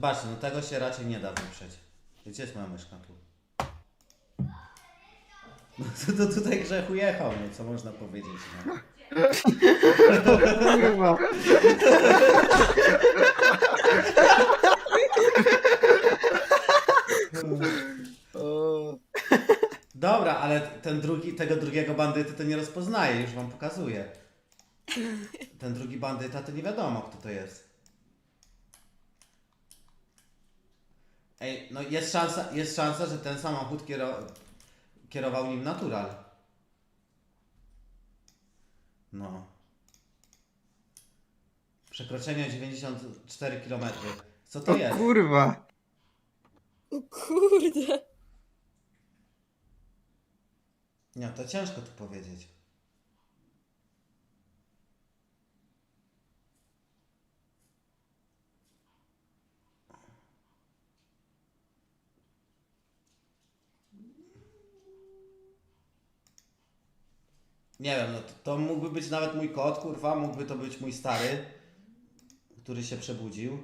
Zobaczcie, no tego się raczej nie da wyprzeć. Gdzie jest moja myszka tu? No to, to tutaj grzechu jechał, no co można powiedzieć, no. Dobra, ale ten drugi, tego drugiego bandyty to nie rozpoznaje, już wam pokazuję. Ten drugi bandyta to nie wiadomo kto to jest. Ej, no jest szansa, jest szansa, że ten samochód kiero, kierował nim natural. No. Przekroczenie o 94 km. Co to O jest? kurwa. O kurde. Nie, to ciężko tu powiedzieć. Nie wiem, no to, to mógłby być nawet mój kot, kurwa, mógłby to być mój stary, który się przebudził.